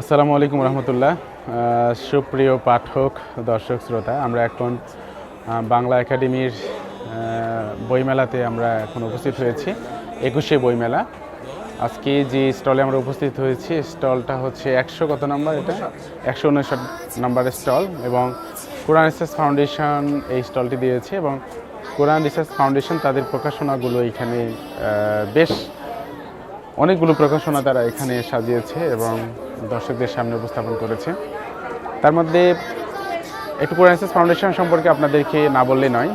আসসালামু আলাইকুম রহমতুল্লাহ। সুপ্রিয় পাঠক, দর্শক, শ্রোতা, আমরা এখন বাংলা একাডেমির বইমেলাতে আমরা এখন উপস্থিত হয়েছি, একুশে বইমেলা। আজকে যে স্টলে আমরা উপস্থিত হয়েছি, স্টলটা হচ্ছে একশো কত নাম্বার এটা? একশো উনষাট নাম্বারের স্টল এবং কোরআন রিসার্চ ফাউন্ডেশন এই স্টলটি দিয়েছে এবং কোরআন রিসার্চ ফাউন্ডেশন তাদের প্রকাশনাগুলো এখানে বেশ অনেকগুলো প্রকাশনা তারা এখানে সাজিয়েছে এবং দর্শকদের সামনে উপস্থাপন করেছে। তার মধ্যে একটু কোরআনসাস ফাউন্ডেশন সম্পর্কে আপনাদেরকে না বললে নয়।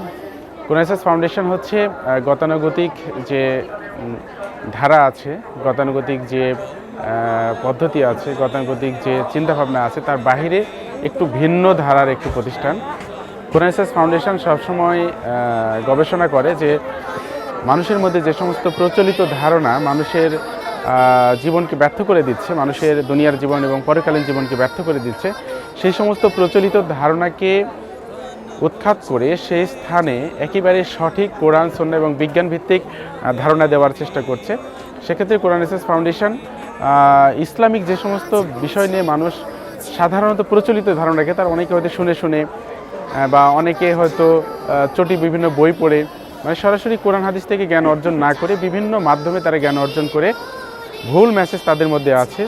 কোরআনসাস ফাউন্ডেশন হচ্ছে গতানুগতিক যে ধারা আছে, গতানুগতিক যে পদ্ধতি আছে, গতানুগতিক যে চিন্তাভাবনা আছে, তার বাহিরে একটু ভিন্ন ধারার একটি প্রতিষ্ঠান। কোরআনসাস ফাউন্ডেশন সবসময় গবেষণা করে যে, মানুষের মধ্যে যে সমস্ত প্রচলিত ধারণা মানুষের জীবনকে ব্যর্থ করে দিচ্ছে, মানুষের দুনিয়ার জীবন এবং পরকালীন জীবনকে ব্যর্থ করে দিচ্ছে, সেই সমস্ত প্রচলিত ধারণাকে উৎখাত করে সেই স্থানে একেবারে সঠিক কোরআন সন্না এবং বিজ্ঞান ভিত্তিক ধারণা দেওয়ার চেষ্টা করছে। সেক্ষেত্রে কোরআন রিসার্চ ফাউন্ডেশন ইসলামিক যে সমস্ত বিষয় নিয়ে মানুষ সাধারণত প্রচলিত ধারণাকে তার অনেকে হয়তো শুনে শুনে বা অনেকে হয়তো চটি বিভিন্ন বই পড়ে মানে সরাসরি কোরআন হাদিস থেকে জ্ঞান অর্জন না করে বিভিন্ন মাধ্যমে তারা জ্ঞান অর্জন করে ভুল মেসেজ তাদের মধ্যে আছে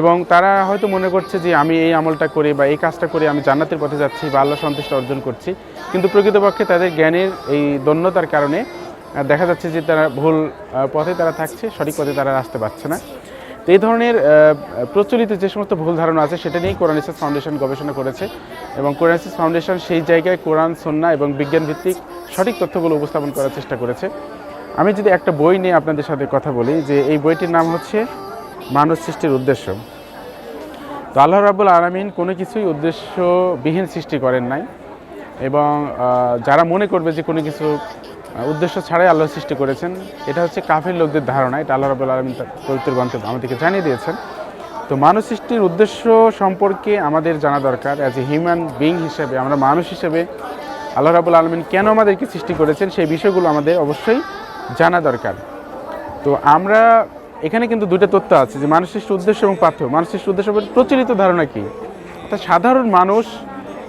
এবং তারা হয়তো মনে করছে যে আমি এই আমলটা করে বা এই কাজটা করে আমি জান্নাতের পথে যাচ্ছি বা আল্লাহ সন্তুষ্ট অর্জন করছি। কিন্তু প্রকৃতপক্ষে তাদের জ্ঞানের এই দন্যতার কারণে দেখা যাচ্ছে যে তারা ভুল পথে তারা থাকছে, সঠিক পথে তারা আসতে পারছে না। তো এই ধরনের প্রচলিত যে সমস্ত ভুল ধারণা আছে, সেটা নিয়েই কোরআন রিসার্চ ফাউন্ডেশন গবেষণা করেছে এবং কোরআন রিসার্চ ফাউন্ডেশন সেই জায়গায় কোরআন সন্না এবং বিজ্ঞান ভিত্তিক সঠিক তথ্যগুলো উপস্থাপন করার চেষ্টা করেছে। আমি যদি একটা বই নিয়ে আপনাদের সাথে কথা বলি, যে এই বইটির নাম হচ্ছে মানব সৃষ্টির উদ্দেশ্য। তো আল্লাহ রাবুল আলমিন কোনো কিছুই উদ্দেশ্যবিহীন সৃষ্টি করেন নাই এবং যারা মনে করবে যে কোনো কিছু উদ্দেশ্য ছাড়াই আল্লাহ সৃষ্টি করেছেন, এটা হচ্ছে কাফের লোকদের ধারণা, এটা আল্লাহ রাবুল আলমিন তার পবিত্র গ্রন্থে আমাদেরকে জানিয়ে দিয়েছেন। তো মানব সৃষ্টির উদ্দেশ্য সম্পর্কে আমাদের জানা দরকার অ্যাজ এ হিউম্যান বিং হিসেবে, আমরা মানুষ হিসেবে আল্লাহ রাবুল আলমিন কেন আমাদেরকে সৃষ্টি করেছেন, সেই বিষয়গুলো আমাদের অবশ্যই জানা দরকার। তো আমরা এখানে কিন্তু দুটো তথ্য আছে, যে মানুষ সৃষ্টির উদ্দেশ্য এবং পার্থ মানুষ সৃষ্টির উদ্দেশ্য প্রচলিত ধারণা কি? অর্থাৎ সাধারণ মানুষ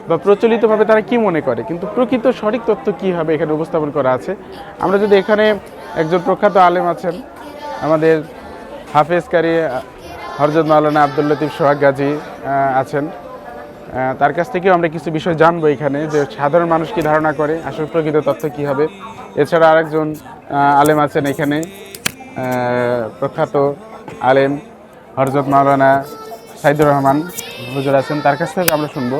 বা প্রচলিতভাবে তারা কি মনে করে? কিন্তু প্রকৃত সঠিক তথ্য কী হবে এখানে উপস্থাপন করা আছে। আমরা যদি এখানে একজন প্রখ্যাত আলেম আছেন, আমাদের হাফেজ কারি হরজত মাওলানা আব্দুল লতিফ সোহাগ গাজী আছেন। তার কাছ থেকেও আমরা কিছু বিষয় জানব এখানে, যে সাধারণ মানুষ কি ধারণা করে, আসলে প্রকৃত তথ্য কি হবে। এছাড়া আরেকজন আলেম আছেন এখানে। প্রখ্যাত আলেম হরজত মাওলানা সাইদুর রহমান হুজুর আছেন, তার কাছ থেকে আমরা শুনব।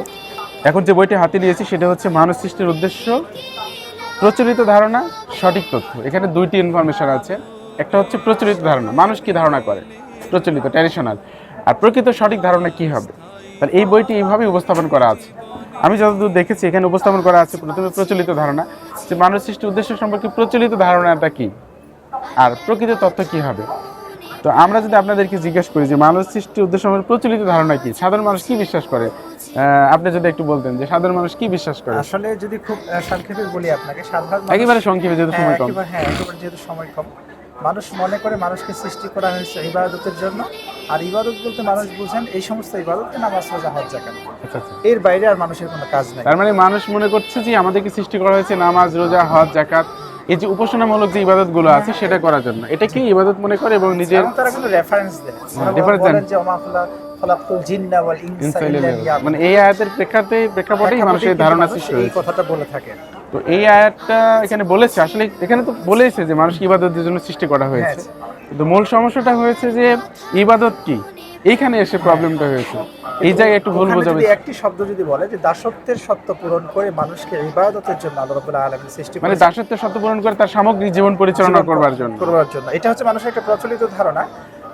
এখন যে বইটি হাতে নিয়েছি, সেটা হচ্ছে মানব সৃষ্টির উদ্দেশ্য, প্রচলিত ধারণা, সঠিক তথ্য। এখানে দুইটি ইনফরমেশন আছে। একটা হচ্ছে প্রচলিত ধারণা, মানুষ কি ধারণা করে? প্রচলিত ট্র্যাডিশনাল আর প্রকৃত সঠিক ধারণা কি হবে? তাহলে এই বইটি এইভাবেই উপস্থাপন করা আছে। আমি যতদূর দেখেছি এখানে উপস্থাপন করা আছে প্রথমে প্রচলিত ধারণা। যে মানব সৃষ্টির উদ্দেশ্য সম্পর্কে প্রচলিত ধারণাটা কি? আর প্রকৃত তথ্য কি হবে? তো আমরা যদি আপনাদেরকে জিজ্ঞেস করি যে মানব সৃষ্টির উদ্দেশ্য সম্পর্কে প্রচলিত ধারণা কি? সাধারণ মানুষ কি বিশ্বাস করে? আহ, আপনি যদি একটু বলতেন যে সাধারণ মানুষ কি বিশ্বাস করে? আসলে যদি খুব সংক্ষেপে বলি আপনাকে সাধারণ একেবারে সংক্ষেপে যেহেতু সময় কম। হ্যাঁ একেবারে যেহেতু সময় কম মানুষ মনে করে মানুষকে সৃষ্টি করা হয়েছে ইবাদতের জন্য। আর ইবাদত বলতে মানুষ বুঝেন এই সমস্ত ইবাদতকে নামাজ রোজা হজ জাকাত আচ্ছা আচ্ছা। এর বাইরে আর মানুষের কোনো কাজ নাই। তার মানে মানুষ মনে করছে যে আমাদেরকে সৃষ্টি করা হয়েছে নামাজ রোজা হজ জাকাত এই যে উপাসনামূলক যে ইবাদতগুলো আছে সেটা করার জন্য। এটা কি ইবাদত মনে করে এবং নিজের তারা কোনো রেফারেন্স দেয়। reference বলেন দেন। যে ওমা খলা- জিন্না ওয়াল ইনসা ইল্লা মানে এই আয়াতের প্রেক্ষাতে প্রেক্ষাপটেই মানুষের ধারণা সৃষ্টি এই কথাটা বলে থাকে তো এই আয়াতটা এখানে বলেছে আসলে এখানে তো বলেছে যে মানুষ ইবাদতের জন্য সৃষ্টি করা হয়েছে। কিন্তু মূল সমস্যাটা হয়েছে যে ইবাদত কি? এইখানে এসে প্রবলেমটা হয়েছে। এই জায়গায় একটু ভুল বোঝাবে যদি একটি শব্দ যদি বলে যে দাসত্বের সত্য পূরণ করে মানুষকে ইবাদতের জন্য আল্লাহ রাব্বুল আলামিন সৃষ্টি মানে। দাসত্বের সত্য পূরণ করে তার সামগ্রিক জীবন পরিচালনা করবার জন্য। করবার জন্য। এটা হচ্ছে মানুষের একটা প্রচলিত ধারণা।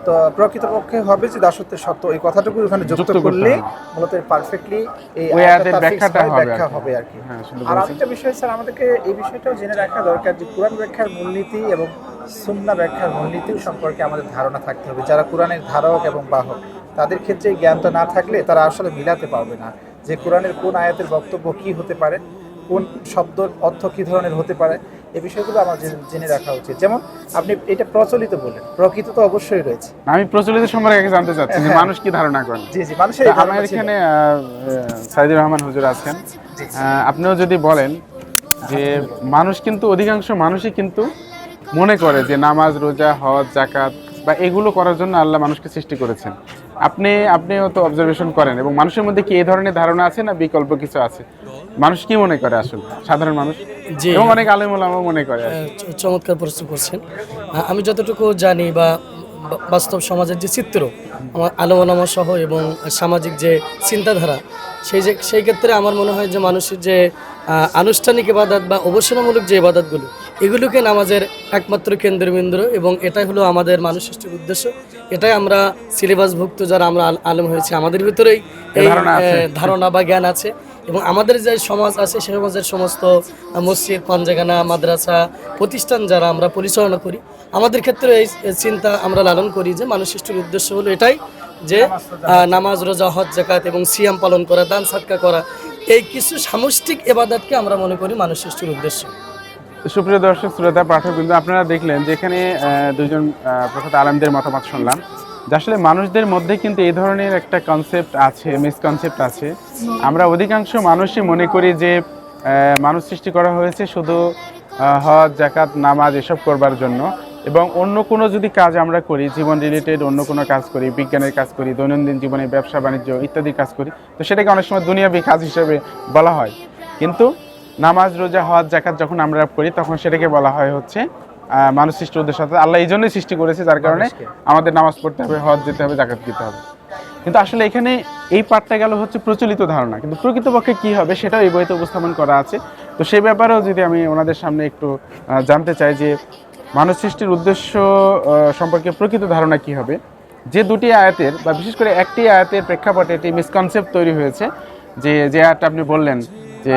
তো প্রকৃতপক্ষে হবে যে দাসত্বের সত্য এই কথাটুকু ওখানে যুক্ত করলে। মূলত পারফেক্টলি এই আয়াতের ব্যাখ্যাটা হবে ব্যাখ্যা হবে আর কি। হ্যাঁ আর আরেকটা বিষয় স্যার আমাদেরকে এই বিষয়টাও জেনে রাখা দরকার যে কোরআন ব্যাখ্যার মূলনীতি এবং সুন্না ব্যাখ্যার মূলনীতি সম্পর্কে আমাদের ধারণা থাকতে হবে। যারা কোরআনের ধারক এবং বাহক তাদের ক্ষেত্রে এই জ্ঞানটা না থাকলে তারা আসলে মিলাতে পারবে না যে কোরআনের কোন আয়াতের বক্তব্য কি হতে পারে কোন শব্দর অর্থ কী ধরনের হতে পারে। এই বিষয়গুলো আমার জেনে- রাখা উচিত। যেমন আপনি এটা প্রচলিত বললেন প্রকৃত তো অবশ্যই রয়েছে। আমি প্রচলিত সম্পর্কে আগে জানতে চাচ্ছি যে হ্যাঁ। মানুষ কি ধারণা করেন জি জি মানুষের আমার এখানে সাইদুর রহমান হুজুর আছেন। আপনিও যদি বলেন যে মানুষ কিন্তু অধিকাংশ মানুষই কিন্তু মনে করে যে নামাজ রোজা হজ জাকাত বা এগুলো করার জন্য আল্লাহ মানুষকে সৃষ্টি করেছেন। আপনি আপনিও তো অবজারভেশন করেন এবং মানুষের মধ্যে কি এই ধরনের ধারণা আছে না বিকল্প কিছু আছে? মানুষ কি মনে করে আসলে? সাধারণ মানুষ? এবং অনেক আলেমুলামাও মনে করে চমৎকার প্রশ্ন করছেন। আমি যতটুকু জানি বা বাস্তব সমাজের যে চিত্র আমার আলোমনামা সহ এবং সামাজিক যে চিন্তাধারা সেই যে সেই ক্ষেত্রে আমার মনে হয় যে মানুষের যে আনুষ্ঠানিক ইবাদত বা অবসরমূলক যে ইবাদতগুলো এগুলোকে নামাজের একমাত্র কেন্দ্রবিন্দু এবং এটাই হলো আমাদের মানুষ সৃষ্টির উদ্দেশ্য। এটাই আমরা সিলেবাসভুক্ত যারা আমরা আলম হয়েছি আমাদের ভিতরেই এই ধারণা বা জ্ঞান আছে। এবং আমাদের যে সমাজ আছে সে সমাজের সমস্ত মসজিদ পাঞ্জাগানা মাদ্রাসা প্রতিষ্ঠান যারা আমরা পরিচালনা করি আমাদের ক্ষেত্রে এই চিন্তা আমরা লালন করি যে মানুষ সৃষ্টির উদ্দেশ্য হলো এটাই যে নামাজ রোজা হজ জাকাত এবং সিয়াম পালন করা দান সাদকা করা। এই কিছু সামষ্টিক এবাদতকে আমরা মনে করি মানুষ সৃষ্টির উদ্দেশ্য। সুপ্রিয় দর্শক, শ্রোতা পাঠক কিন্তু আপনারা দেখলেন যেখানে দুজন প্রখ্যাত আলমদের মতামত শুনলাম। যে আসলে মানুষদের মধ্যে কিন্তু এই ধরনের একটা কনসেপ্ট আছে মিসকনসেপ্ট আছে। আমরা অধিকাংশ মানুষই মনে করি যে মানুষ সৃষ্টি করা হয়েছে শুধু হজ জাকাত নামাজ এসব করবার জন্য। এবং অন্য কোনো যদি কাজ আমরা করি, জীবন রিলেটেড অন্য কোনো কাজ করি, বিজ্ঞানের কাজ করি, দৈনন্দিন জীবনে ব্যবসা, বাণিজ্য ইত্যাদি কাজ করি, তো সেটাকে অনেক সময় দুনিয়াবি কাজ হিসেবে বলা হয়। কিন্তু নামাজ রোজা হওয়ার জাকাত যখন আমরা করি তখন সেটাকে বলা হয় হচ্ছে মানুষ সৃষ্টির উদ্দেশ্য। আল্লাহ এই জন্যই সৃষ্টি করেছে যার কারণে আমাদের নামাজ পড়তে হবে হজ যেতে হবে জাকাত দিতে হবে। কিন্তু আসলে এখানে এই পার্টটা গেল হচ্ছে প্রচলিত ধারণা। কিন্তু প্রকৃতপক্ষে কি হবে সেটাও এই বইতে উপস্থাপন করা আছে। তো সেই ব্যাপারেও যদি আমি ওনাদের সামনে একটু জানতে চাই যে মানুষ সৃষ্টির উদ্দেশ্য সম্পর্কে প্রকৃত ধারণা কি হবে? যে দুটি আয়াতের বা বিশেষ করে একটি আয়াতের প্রেক্ষাপটে একটি মিসকনসেপ্ট তৈরি হয়েছে যে যে আয়াতটা আপনি বললেন যে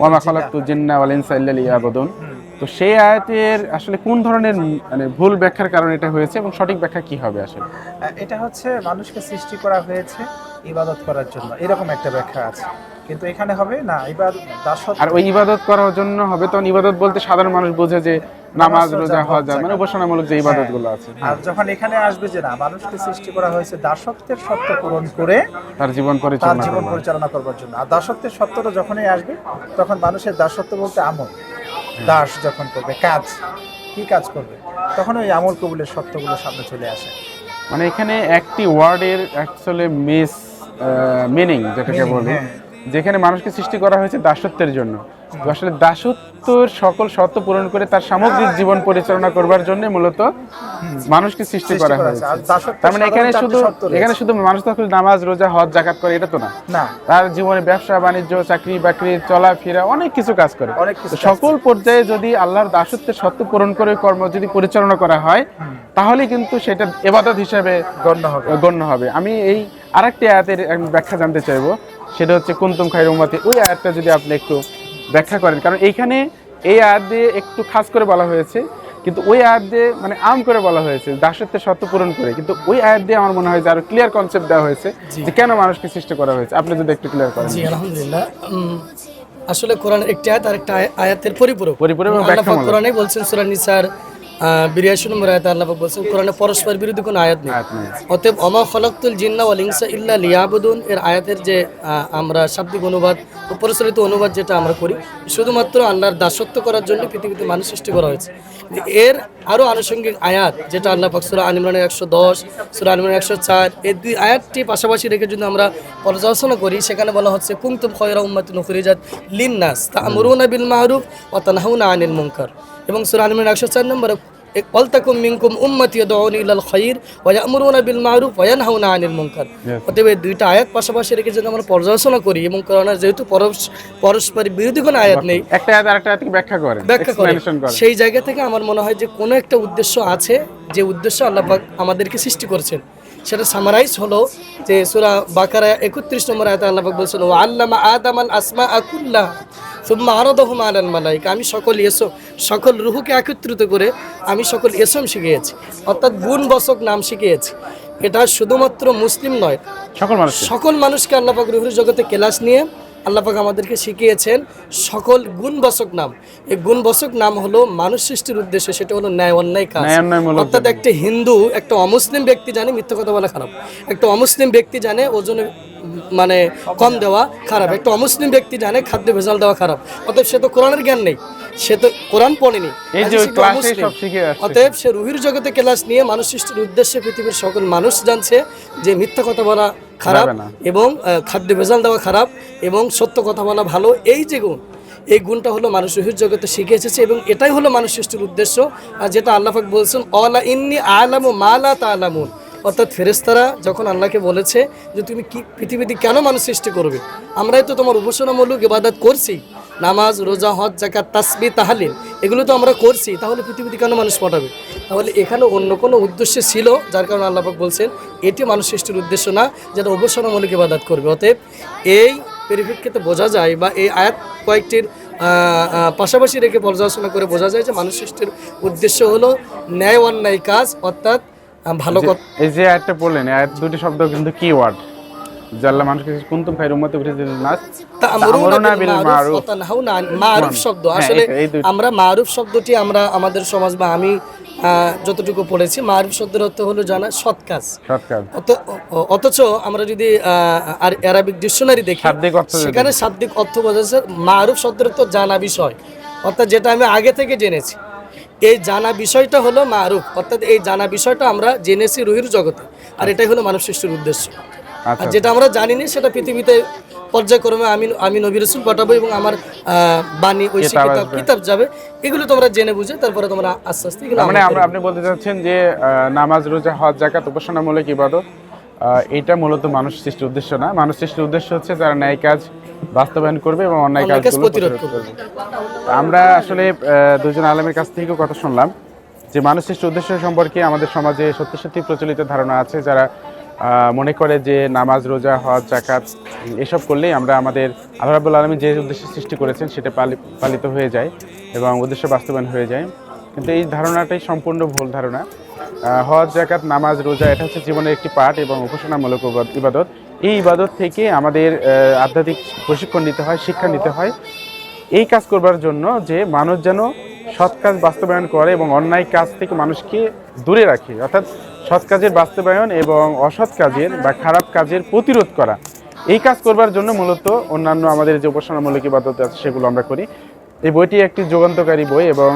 ওয়ামা খালাক খালাকতু জিন্না ওয়াল ইনসা ইল্লা লিয়াবুদুন। তো সেই আয়াতের আসলে কোন ধরনের মানে ভুল ব্যাখ্যার কারণে এটা হয়েছে এবং সঠিক ব্যাখ্যা কি হবে আসলে? এটা হচ্ছে মানুষকে সৃষ্টি করা হয়েছে ইবাদত করার জন্য। এরকম একটা ব্যাখ্যা আছে। কিন্তু এখানে হবে না ইবাদত দাসত্ব আর ওই ইবাদত করার জন্য হবে তখন ইবাদত বলতে সাধারণ মানুষ বোঝে যে নামাজ রোজা হজ মানে উপাসনামূলক যে ইবাদতগুলো আছে। আর যখন এখানে আসবে যে না মানুষকে সৃষ্টি করা হয়েছে দাসত্বের সত্য পূরণ করে তার জীবন তার পরিচালনা জীবন পরিচালনা করবার জন্য। আর দাসত্বের সত্যটা যখনই আসবে তখন মানুষের দাসত্ব বলতে আমল। দাস যখন করবে কাজ। কি কাজ করবে? তখন ওই আমল কবুলের সত্যগুলো সামনে চলে আসে। মানে এখানে একটি ওয়ার্ডের অ্যাকচুয়ালি মিস মিনিং যেটাকে বলি হ্যাঁ। যেখানে মানুষকে সৃষ্টি করা হয়েছে দাসত্বের জন্য। আসলে দাসত্বর সকল শর্ত পূরণ করে তার সামগ্রিক জীবন পরিচালনা করবার জন্য মূলত মানুষকে সৃষ্টি করা হয়েছে। তার মানে এখানে শুধু শর্ত। এখানে শুধু মানুষ তখন নামাজ রোজা হজ জাকাত করে এটা তো না। তার জীবনে ব্যবসা বাণিজ্য চাকরি বাকরি চলাফেরা অনেক কিছু কাজ করে। তো সকল পর্যায়ে যদি আল্লাহর দাসত্বের সত্য পূরণ করে কর্ম যদি পরিচালনা করা হয় তাহলে কিন্তু সেটা এবাদত হিসাবে গণ্য হবে। গণ্য হবে। আমি এই আরেকটি আয়াতের ব্যাখ্যা জানতে চাইব। সেটা হচ্ছে কুন্তুম খাই উম্মতি। ওই আয়াতটা যদি আপনি একটু ব্যাখ্যা করেন। কারণ এইখানে এই আয়াত দিয়ে একটু খাস করে বলা হয়েছে কিন্তু ওই আয়াত দিয়ে মানে আম করে বলা হয়েছে দাসত্বের সত্য পূরণ করে। কিন্তু ওই আয়াত দিয়ে আমার মনে হয় যে আরও ক্লিয়ার কনসেপ্ট দেওয়া হয়েছে যে কেন মানুষকে সৃষ্টি করা হয়েছে। আপনি যদি একটু ক্লিয়ার করেন। জি আলহামদুলিল্লাহ। আসলে কোরআন একটি আয়াত আর একটা আয়াতের পরিপূরক। পরিপূরক কোরআনে বলছেন সূরা নিসার বিরাশি নম্বর আয়াত আল্লাহ বলছেন কোরআনে পরস্পর বিরোধী কোনো আয়াত নেই। অতএব অমা খলকতুল জিন্না ওয়াল ইনসা ইল্লা লিয়াবুদুন এর আয়াতের যে আমরা শাব্দিক অনুবাদ ও প্রচলিত অনুবাদ যেটা আমরা করি শুধুমাত্র আল্লাহর দাসত্ব করার জন্য পৃথিবীতে মানুষ সৃষ্টি করা হয়েছে। এর আরও আনুষঙ্গিক আয়াত যেটা আল্লাহ পাক সুরা আনিমরানের একশো দশ সুরা আনিমরানের একশো চার এই দুই আয়াতটি পাশাপাশি রেখে যদি আমরা পর্যালোচনা করি সেখানে বলা হচ্ছে কুমতুম খয়রা উম্মাতিন উখরিজাত লিন্নাস তা'মুরুনা বিল মা'রুফ ওয়া তানহাউনা আনিল মুনকার। এবং সূরা আল-ইমরান 104 নম্বরে মিনকুম উম্মাতি ইলাল ওয়া বিল মা'রুফ ওয়া আনিল মুনকার। অতএব এই দুইটা আয়াত পাশাপাশি রেখে যদি আমরা পর্যালোচনা করি এবং যেহেতু পরস্পর বিরোধী কোনো আয়াত নেই একটা আয়াত আরেকটা আয়াতকে ব্যাখ্যা করেন ব্যাখ্যা করে সেই জায়গা থেকে আমার মনে হয় যে কোনো একটা উদ্দেশ্য আছে যে উদ্দেশ্য আল্লাহ পাক আমাদেরকে সৃষ্টি করেছেন। সেটা সামারাইজ হলো যে সূরা বাকারা একত্রিশ নম্বর আয়াতে আল্লাহ পাক বলছেন ও আল্লামা আসমা আকুল্লাহ সুম্মা মালাইকা আমি সকল এসম সকল রুহুকে একত্রিত করে আমি সকল এসম শিখিয়েছি অর্থাৎ গুণ বসক নাম শিখিয়েছি। এটা শুধুমাত্র মুসলিম নয় সকল মানুষ সকল মানুষকে আল্লাহ পাক রুহুর জগতে ক্লাস নিয়ে আল্লাপাক আমাদেরকে শিখিয়েছেন সকল গুণবাচক নাম। এই গুণবাচক নাম হলো মানুষ সৃষ্টির উদ্দেশ্য সেটা হলো ন্যায় অন্যায় কাজ। অর্থাৎ একটা হিন্দু একটা অমুসলিম ব্যক্তি জানে মিথ্যা কথা বলা খারাপ। একটা অমুসলিম ব্যক্তি জানে ওজনে মানে কম দেওয়া খারাপ। একটা অমুসলিম ব্যক্তি জানে খাদ্য ভেজাল দেওয়া খারাপ। অতএব সে তো কোরআনের জ্ঞান নেই। সে তো কোরআন পড়েনি। তো। অতএব সে রুহির জগতে ক্লাস নিয়ে মানুষ সৃষ্টির উদ্দেশ্যে পৃথিবীর সকল মানুষ জানছে যে মিথ্যা কথা বলা খারাপ এবং খাদ্য ভেজাল দেওয়া খারাপ এবং সত্য কথা বলা ভালো। এই যে গুণ এই গুণটা হলো মানুষ রুহির জগতে শিখে এসেছে এবং এটাই হলো মানুষ সৃষ্টির উদ্দেশ্য। আর যেটা আল্লাহাক বলছেন অলা ইন্নি আলামু মালা তালামুন অর্থাৎ ফেরেস্তারা যখন আল্লাহকে বলেছে যে তুমি কি পৃথিবীতে কেন মানুষ সৃষ্টি করবে? আমরাই তো তোমার উপাসনামূলক ইবাদত করছি। নামাজ, রোজা, হজ জাকাত তাসবি তাহালিল, এগুলো তো আমরা করছি, তাহলে পৃথিবীতে কেন মানুষ পাঠাবে? তাহলে এখানে অন্য কোনো উদ্দেশ্য ছিল, যার কারণে আল্লাহাক বলছেন, এটি মানুষ সৃষ্টির উদ্দেশ্য না যেটা উপাসনামূলক ইবাদত করবে। অতএব এই পরিপ্রেক্ষিতে বোঝা যায় বা এই আয়াত কয়েকটির পাশাপাশি রেখে পর্যালোচনা করে বোঝা যায় যে মানুষ সৃষ্টির উদ্দেশ্য হলো ন্যায় অন্যায় কাজ, অর্থাৎ ভালো কথা এই যে আয়াতটা বললেন আয়াত দুটি শব্দ কিন্তু কি ওয়ার্ড জাল্লা মানুষকে কুন্তুম উম্মতে নাস তা'মুরুনা বিল মা'রুফ ওয়া তানহাউনা মা'রুফ শব্দ। হ্যাঁ, আসলে আমরা মারুফ শব্দটি আমরা আমাদের সমাজ বা আমি যতটুকু পড়েছি মারুফ শব্দের অর্থ হলো জানা সৎ কাজ। অথচ আমরা যদি আর অ্যারাবিক ডিকশনারি দেখি সেখানে শাব্দিক অর্থ বোঝাচ্ছে মারুফ শব্দের অর্থ জানা বিষয়। অর্থাৎ যেটা আমি আগে থেকে জেনেছি। এই জানা বিষয়টা হলো মারুফ। অর্থাৎ এই জানা বিষয়টা আমরা জেনেছি রুহির জগতে। আর এটাই হলো মানব সৃষ্টির উদ্দেশ্য। আর আচ্ছা। যেটা আমরা জানি না সেটা পৃথিবীতে পর্যায়ক্রমে আমি আমি নবী রসুল পাঠাবো এবং আমার বাণী ঐশী কিতাব কিতাব যাবে। এগুলো তোমরা জেনে বুঝে তারপরে তোমরা আস্তে আস্তে মানে আমরা আপনি বলতে চাচ্ছেন যে নামাজ রোজা হজ জাকাত উপাসনামূলক ইবাদত এটা মূলত মানুষ সৃষ্টির উদ্দেশ্য না। মানুষ সৃষ্টির উদ্দেশ্য হচ্ছে যারা ন্যায় কাজ বাস্তবায়ন করবে এবং অন্যায় কাজ প্রতিরোধ করবে। আমরা আসলে দুজন আলমের কাছ থেকেও কথা শুনলাম যে মানুষ সৃষ্টির উদ্দেশ্য সম্পর্কে আমাদের সমাজে সত্যি সত্যি প্রচলিত ধারণা আছে। যারা মনে করে যে নামাজ রোজা হজ জাকাত এসব করলেই আমরা আমাদের আল্লাহ রাবুল আলমী যে উদ্দেশ্য সৃষ্টি করেছেন সেটা পালি- পালিত হয়ে যায় এবং উদ্দেশ্য বাস্তবায়ন হয়ে যায়। কিন্তু এই ধারণাটাই সম্পূর্ণ ভুল ধারণা। আহ, হজ জাকাত নামাজ রোজা এটা হচ্ছে জীবনের একটি পাঠ এবং উপাসনামূলক ইবাদ- ইবাদত। এই ইবাদত থেকে আমাদের আধ্যাত্মিক প্রশিক্ষণ নিতে হয়, শিক্ষা নিতে হয়। এই কাজ করবার জন্য যে মানুষ যেন সৎ কাজ বাস্তবায়ন করে এবং অন্যায় কাজ থেকে মানুষকে দূরে রাখে, অর্থাৎ সৎ কাজের বাস্তবায়ন এবং অসৎ কাজের বা খারাপ কাজের প্রতিরোধ করা। এই কাজ করবার জন্য মূলত অন্যান্য আমাদের যে উপাসনামূলক ইবাদত আছে সেগুলো আমরা করি। এই বইটি একটি যুগান্তকারী বই এবং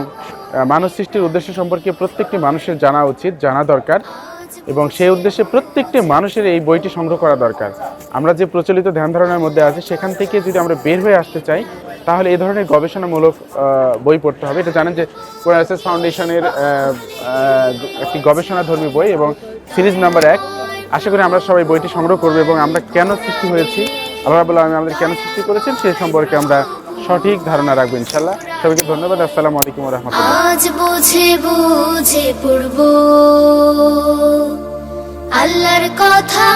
মানব সৃষ্টির উদ্দেশ্য সম্পর্কে প্রত্যেকটি মানুষের জানা উচিত, জানা দরকার। এবং সেই উদ্দেশ্যে প্রত্যেকটি মানুষের এই বইটি সংগ্রহ করা দরকার। আমরা যে প্রচলিত ধ্যান ধারণার মধ্যে আছি, সেখান থেকে যদি আমরা বের হয়ে আসতে চাই, তাহলে এই ধরনের গবেষণামূলক বই পড়তে হবে। এটা জানেন যে কোরআস ফাউন্ডেশনের একটি গবেষণাধর্মী বই এবং সিরিজ নাম্বার এক। আশা করি আমরা সবাই বইটি সংগ্রহ করব এবং আমরা কেন সৃষ্টি হয়েছি, আল্লাহ আলমী আমাদের কেন সৃষ্টি করেছেন সেই সম্পর্কে আমরা সঠিক ধারণা রাখব ইনশাল্লাহ। সবাইকে ধন্যবাদ আসসালামু আলাইকুম রহমতুল্লাহ আল্লাহর কথা